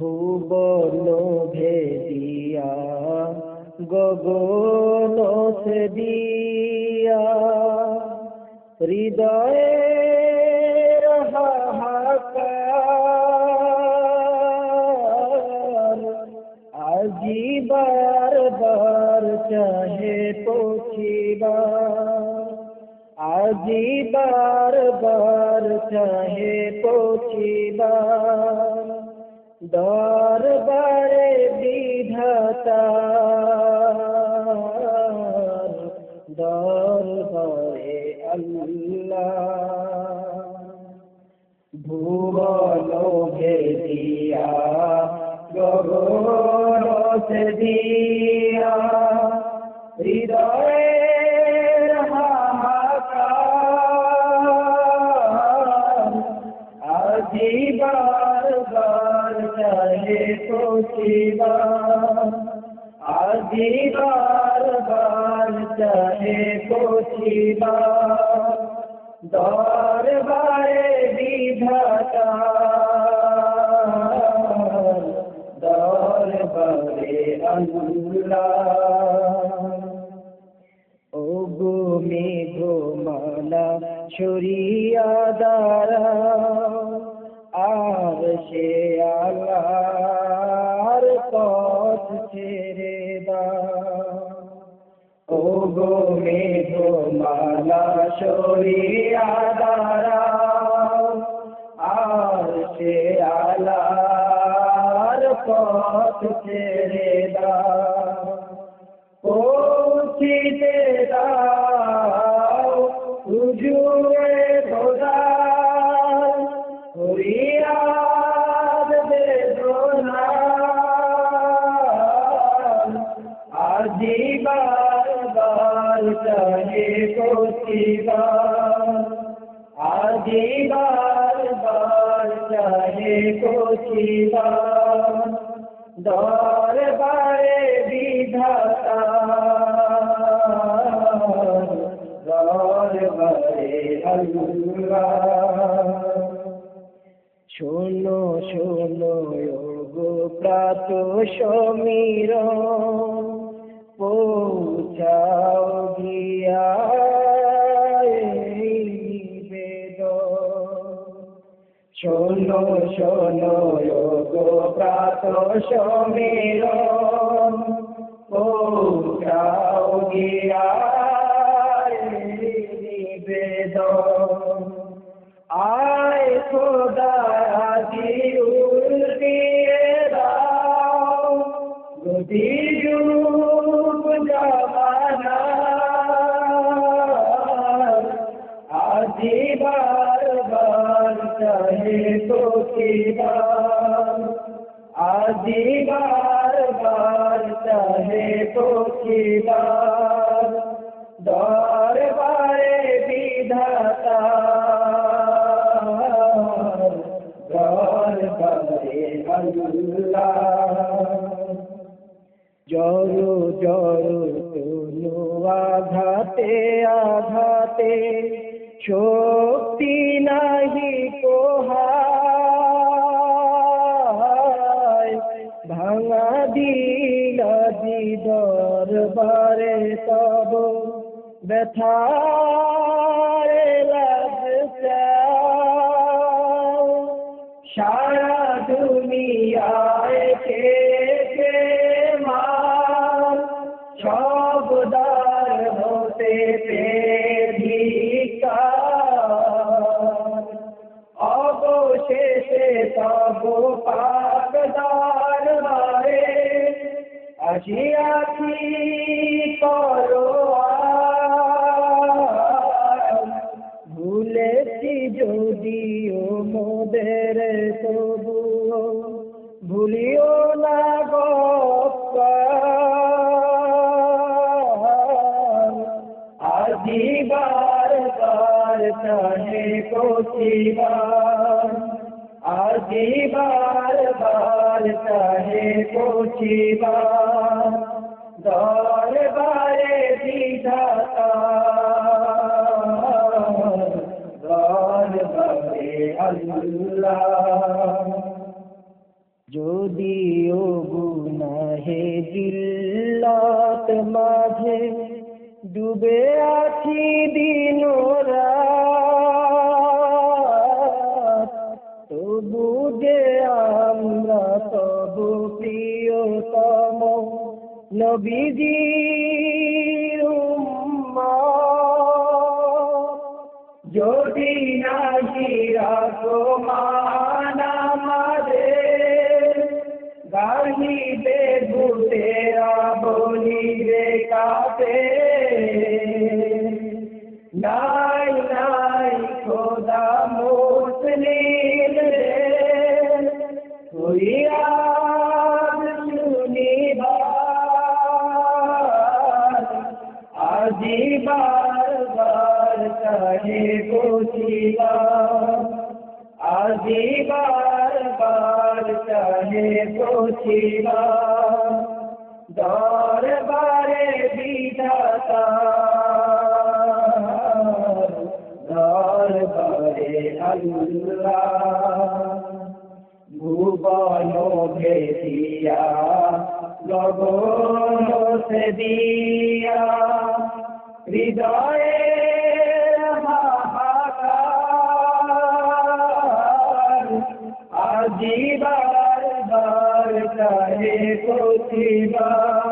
ভুবন ভেদিয়া গগন সে দিয়া হৃদয়ে আজি বার বার চাহে পৌঁছিবার আজি বার বার চাহে পৌঁছিবার দরবারে বিধাতা। দরবারে আল্লাহ। ভুবন ভেদিয়া গগন দিয়া হৃদয়ের আজি বার বার চাহে পৌঁছিবার আজি বার বার চাহে পৌঁছিবার দরবারে বিধাতা। দরবারে আল্লাহ। ও গো মেঘমালা সরিয়া দ্বারা আর সে আলার পথ ছেড়ে দাও। ও গো মেঘমালা সরিয়া দ্বারা আর সে আলার পথ ছেড়ে দাও। পৌঁছিতে দাও। বার বার চাহে পৌঁছিবার আজি বার বার চাহে পৌঁছিবার দরবারে বিধাতা। দরবারে শোনো শোনো গো প্রাত সমীর পৌঁছাও গিয়া শোনো শোনো গো প্রাত সমীর পৌঁছাও গিয়া নিবেদন। আয় খোদা আজি উল্টিয়ে দাও চাহে পৌঁছিবার আজি বার বার চাহে পৌঁছিবার দরবারে বিধাতা দরবারে আল্লাহ জরু জরু তুনু আঘাতে আঘাতে শক্তি ব্যথারে লাগছে সারা দুনিয়ায় কে কে মার সব হতে অবশেষে তব পাকদার বারে আসিয়াছি করো ভুলেছি যদিও মোদের তবুও, ভুলিও না আজি বার বার চাহে পৌঁছিবার আজি বার চাহে পৌঁছিবার দরবারে বিধাতা যদিও গুনাহে জিল্লাত মাঝে ডুবে আছি দিন তবু যে আমরা তবু প্রিয়তম নবীজির যদি নাহি রাখো মান আমাদের গাহিবে ভূতেরা বলিবে কাতে নাই নাই খোদা মুসলিম রে ফরিয়াদ শুনিবার, আজি বার বার চাহে পৌঁছিবার আজি বার বার চাহে পৌঁছিবার দরবারে বিধাতা, দরবারে আল্লাহ। ভুবন ভেদিয়া, গগন সে দিয়া হৃদয়ে जी बार चे पिब